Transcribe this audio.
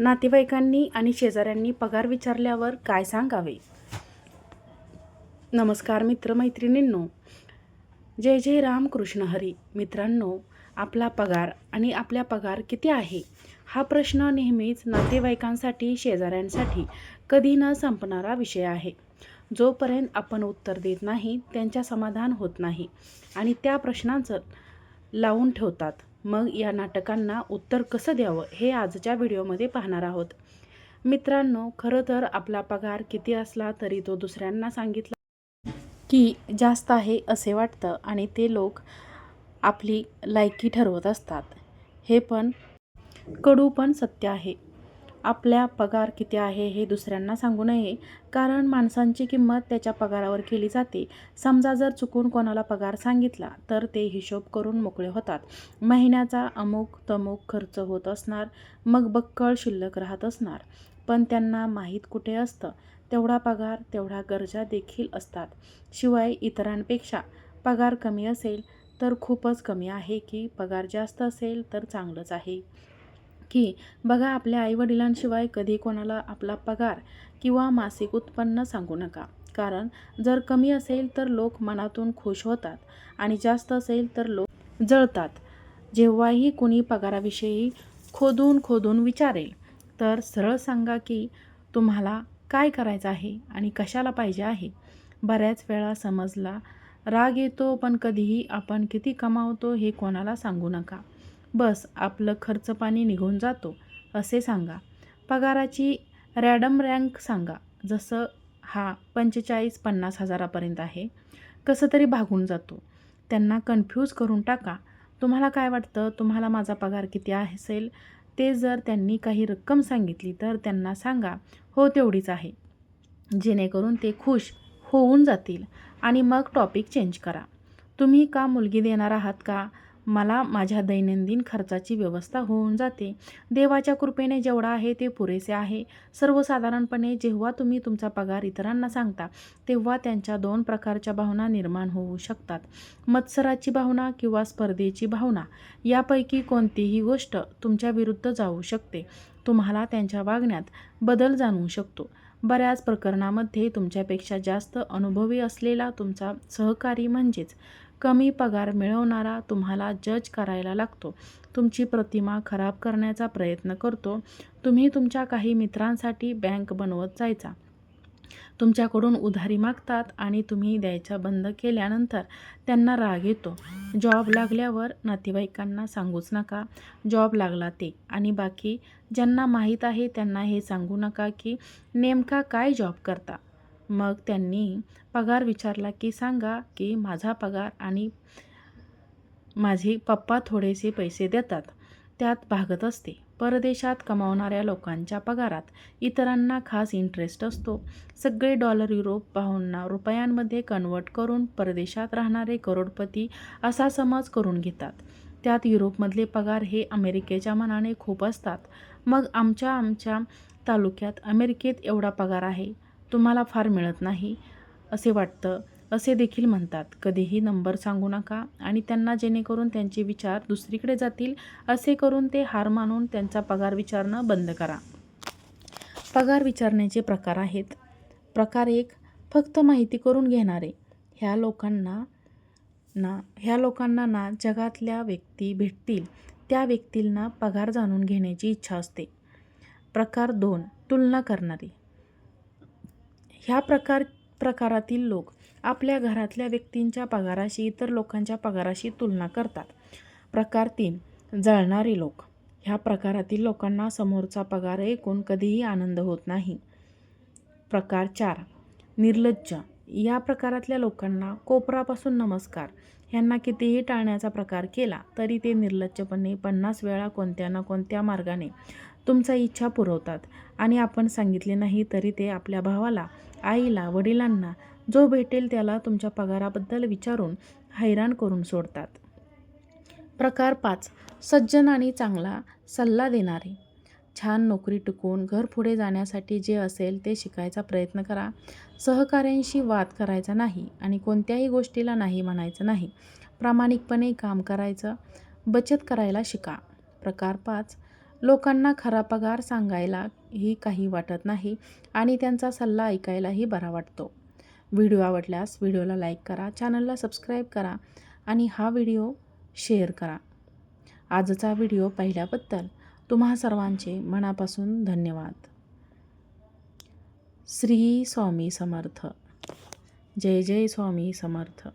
नातेवाईकांनी आणि शेजाऱ्यांनी पगार विचारल्यावर काय सांगावे? नमस्कार मित्रमैत्रिणींनो. जय जय रामकृष्ण हरी. मित्रांनो आपला पगार आणि आपल्या पगार किती आहे? हा प्रश्न नेहमीच नातेवाईकांसाठी शेजाऱ्यांसाठी कधी न संपणारा विषय आहे. जोपर्यंत आपण उत्तर देत नाही त्यांच्या समाधान होत नाही आणि त्या प्रश्नांचं लावून ठेवतात. मग या नाटकांना उत्तर कसं द्यावं हे आजच्या व्हिडिओमध्ये पाहणार आहोत. मित्रांनो खरं तर आपला पगार किती असला तरी तो दुसऱ्यांना सांगितला की जास्त आहे असे वाटतं आणि ते लोक आपली लायकी ठरवत असतात. हे पण कडू पण सत्य आहे. आपल्या पगार किती आहे हे दुसऱ्यांना सांगू नये. कारण माणसांची किंमत त्याच्या पगारावर केली जाते. समजा जर चुकून कोणाला पगार सांगितला तर ते हिशोब करून मोकळे होतात. महिन्याचा अमुक तमुक खर्च होत असणार मग बक्कळ शिल्लक राहत असणार. पण त्यांना माहीत कुठे असतं? तेवढा पगार तेवढ्या गरजा देखील असतात. शिवाय इतरांपेक्षा पगार कमी असेल तर खूपच कमी आहे की पगार जास्त असेल तर चांगलंच आहे. की बघा आपल्या आईवडिलांशिवाय कधी कोणाला आपला पगार किंवा मासिक उत्पन्न सांगू नका. कारण जर कमी असेल तर लोक मनातून खुश होतात आणि जास्त असेल तर लोक जळतात. जेव्हाही कुणी पगाराविषयी खोदून खोदून विचारेल तर सरळ सांगा की तुम्हाला काय करायचं आहे आणि कशाला पाहिजे आहे? बऱ्याच वेळा समजला राग येतो पण कधीही आपण किती कमावतो हे कोणाला सांगू नका. बस आपलं खर्च पाणी निघून जातो असे सांगा. पगाराची रॅडम रँक सांगा जसं हा पंचेचाळीस पन्नास हजारापर्यंत आहे. कसं तरी भागून जातो. त्यांना कन्फ्यूज करून टाका. तुम्हाला काय वाटतं? तुम्हाला माझा पगार किती आहे असेल? ते जर त्यांनी काही रक्कम सांगितली तर त्यांना सांगा हो तेवढीच आहे. जेणेकरून ते खुश होऊन जातील. आणि मग टॉपिक चेंज करा. तुम्ही का मुलगी देणार आहात का? मला माझ्या दैनंदिन खर्चाची व्यवस्था होऊन जाते. देवाच्या कृपेने जेवढा आहे ते पुरेसे आहे. सर्वसाधारणपणे जेव्हा तुम्ही तुमचा पगार इतरांना सांगता तेव्हा त्यांच्या दोन प्रकारच्या भावना निर्माण होऊ शकतात. मत्सराची भावना किंवा स्पर्धेची भावना यापैकी कोणतीही गोष्ट तुमच्या विरुद्ध जाऊ शकते. तुम्हाला त्यांच्या वागण्यात बदल जाणवू शकतो. बऱ्याच प्रकरणामध्ये तुमच्यापेक्षा जास्त अनुभवी असलेला तुमचा सहकारी म्हणजेच कमी पगार मिळवणारा तुम्हाला जज करायला लागतो. तुमची प्रतिमा खराब करण्याचा प्रयत्न करतो. तुम्ही तुमच्या काही मित्रांसाठी बँक बनवत जायचा. तुमच्याकडून उधारी मागतात आणि तुम्ही द्यायचा बंद केल्यानंतर त्यांना राग येतो. जॉब लागल्यावर नातेवाईकांना सांगूच नका. जॉब लागला ते. आणि बाकी ज्यांना माहीत आहे त्यांना हे सांगू नका की नेमका काय जॉब करता? मग त्यांनी पगार विचारला की सांगा की माझा पगार आणि माझे पप्पा थोडेसे पैसे देतात. त्यात भागत असते. परदेशात कमावणाऱ्या लोकांच्या पगारात इतरांना खास इंटरेस्ट असतो. सगळे डॉलर युरोप भावना रुपयांमध्ये कन्वर्ट करून परदेशात राहणारे करोडपती असा समज करून घेतात. त्यात युरोपमधले पगार हे अमेरिकेच्या मनाने खूप असतात. मग आमच्या आमच्या तालुक्यात अमेरिकेत एवढा पगार आहे. तुम्हाला फार मिळत नाही असे वाटतं. असे देखील म्हणतात. कधीही नंबर सांगू नका आणि त्यांना जेणेकरून त्यांचे विचार दुसरीकडे जातील असे करून ते हार मानून त्यांचा पगार विचारणं बंद करा. पगार विचारण्याचे प्रकार आहेत. प्रकार एक फक्त माहिती करून घेणारे. ह्या लोकांना ना ह्या लोकांना ना जगातल्या व्यक्ती भेटतील त्या व्यक्तींना पगार जाणून घेण्याची इच्छा असते. प्रकार दोन तुलना करणारी. ह्या प्रकार प्रकारातील लोक आपल्या घरातल्या व्यक्तींच्या पगाराशी इतर लोकांच्या पगाराशी तुलना करतात. प्रकार तीन जळणारे लोक. ह्या प्रकारातील लोकांना समोरचा पगार ऐकून कधीही आनंद होत नाही. प्रकार चार निर्लज्ज. या प्रकारातल्या लोकांना कोपरापासून नमस्कार. ह्यांना कितीही टाळण्याचा प्रकार केला तरी ते निर्लज्जपणे पन्नास वेळा कोणत्या ना कोणत्या मार्गाने तुमचा इच्छा पुरवतात. आणि आपण सांगितले नाही तरी ते आपल्या भावाला आईला वडिलांना जो भेटेल त्याला तुमच्या पगाराबद्दल विचारून हैराण करून सोडतात. प्रकार पाच. सज्जन आणि चांगला सल्ला देणारे. छान नोकरी टिकून घर पुढे जाण्यासाठी जे असेल ते शिकायचा प्रयत्न करा. सहकाऱ्यांशी वाद करायचा नाही आणि कोणत्याही गोष्टीला नाही म्हणायचं नाही. प्रामाणिकपणे काम करायचं. बचत करायला शिका. प्रकार पाच. लोकांना खरा पगार सांगायला ही काही वाटत नाही आणि त्यांचा सल्ला ऐकायलाही बरा वाटतो. व्हिडिओ आवडल्यास व्हिडिओला लाईक करा चॅनलला सबस्क्राईब करा आणि हा व्हिडिओ शेअर करा. आजचा व्हिडिओ पाहिल्याबद्दल तुम्हा सर्वांचे मनापासून धन्यवाद. श्री स्वामी समर्थ. जय जय स्वामी समर्थ.